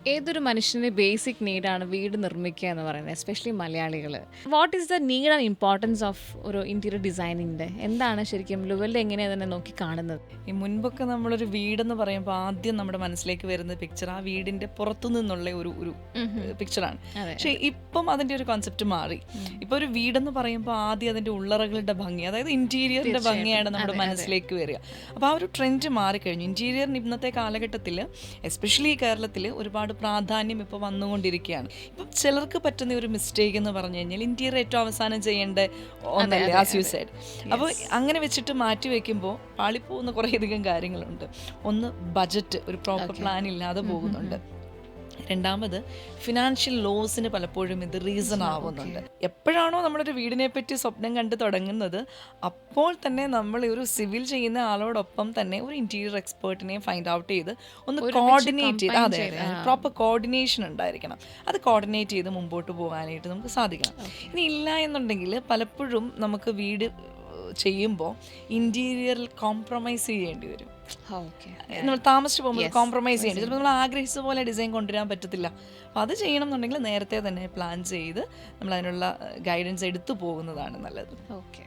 ഏതൊരു മനുഷ്യന്റെ ബേസിക് നീഡാണ് വീട് നിർമ്മിക്കുക എന്ന് പറയുന്നത് എസ്പെഷ്യലി മലയാളികൾ what is the need and importance of ഒരു ഇന്റീരിയർ ഡിസൈനിങ്ങിന്റെ എന്താണ് ശരിക്കും ലുവലിൽ എങ്ങനെയാണ് തന്നെ നോക്കി കാണുന്നത്? ഈ മുൻപൊക്കെ നമ്മളൊരു വീടെന്ന് പറയുമ്പോൾ ആദ്യം നമ്മുടെ മനസ്സിലേക്ക് വരുന്ന പിക്ചർ ആ വീടിന്റെ പുറത്തു നിന്നുള്ള ഒരു ഒരു പിക്ചറാണ് പക്ഷേ ഇപ്പം അതിന്റെ ഒരു കോൺസെപ്റ്റ് മാറി. ഇപ്പോൾ ഒരു വീടെന്ന് പറയുമ്പോൾ ആദ്യം അതിന്റെ ഉള്ളറകളുടെ ഭംഗി അതായത് ഇന്റീരിയറിന്റെ ഭംഗിയാണ് നമ്മുടെ മനസ്സിലേക്ക് വരിക. അപ്പോൾ ആ ഒരു ട്രെൻഡ് മാറിക്കഴിഞ്ഞു. ഇന്റീരിയറിന് ഇന്നത്തെ കാലഘട്ടത്തിൽ എസ്പെഷ്യലി കേരളത്തിൽ ഒരുപാട് പ്രാധാന്യം ഇപ്പോൾ വന്നുകൊണ്ടിരിക്കുകയാണ്. ഇപ്പം ചിലർക്ക് പറ്റുന്ന ഒരു മിസ്റ്റേക്ക് എന്ന് പറഞ്ഞു കഴിഞ്ഞാൽ ഇന്റീരിയർ ഏറ്റവും അവസാനം ചെയ്യേണ്ട ഒന്നല്ലേ ആസ് യു സൈഡ് അപ്പോൾ അങ്ങനെ വെച്ചിട്ട് മാറ്റി വെക്കുമ്പോൾ പാളിപ്പോകുന്ന കുറേയധികം കാര്യങ്ങളുണ്ട്. ഒന്ന് ബജറ്റ് ഒരു പ്രോപ്പർ പ്ലാൻ ഇല്ലാതെ പോകുന്നുണ്ട്. രണ്ടാമത് ഫിനാൻഷ്യൽ ലോസിന് പലപ്പോഴും ഇത് റീസൺ ആവുന്നുണ്ട്. എപ്പോഴാണോ നമ്മളൊരു വീടിനെ പറ്റി സ്വപ്നം കണ്ട് തുടങ്ങുന്നത് അപ്പോൾ തന്നെ നമ്മൾ ഒരു സിവിൽ ചെയ്യുന്ന ആളോടൊപ്പം തന്നെ ഒരു ഇന്റീരിയർ എക്സ്പേർട്ടിനെ ഫൈൻഡ് ഔട്ട് ചെയ്ത് ഒന്ന് കോർഡിനേറ്റ് ചെയ്ത് അതെ പ്രോപ്പർ കോർഡിനേഷൻ ഉണ്ടായിരിക്കണം. അത് കോർഡിനേറ്റ് ചെയ്ത് മുമ്പോട്ട് പോകാനായിട്ട് നമുക്ക് സാധിക്കണം. ഇനി ഇല്ല എന്നുണ്ടെങ്കിൽ പലപ്പോഴും നമുക്ക് വീട് ചെയ്യുമ്പോൾ ഇന്റീരിയറിൽ കോംപ്രമൈസ് ചെയ്യേണ്ടി വരും. ഓക്കെ നമ്മൾ താമസിച്ച് പോകുമ്പോൾ കോംപ്രമൈസ് ചെയ്യേണ്ടി ചിലപ്പോൾ നമ്മൾ ആഗ്രഹിച്ച പോലെ ഡിസൈൻ കൊണ്ടുവരാൻ പറ്റത്തില്ല. അപ്പോൾ അത് ചെയ്യണം എന്നുണ്ടെങ്കിൽ നേരത്തെ തന്നെ പ്ലാൻ ചെയ്ത് നമ്മൾ അതിനുള്ള ഗൈഡൻസ് എടുത്തു പോകുന്നതാണ് നല്ലത്. ഓക്കെ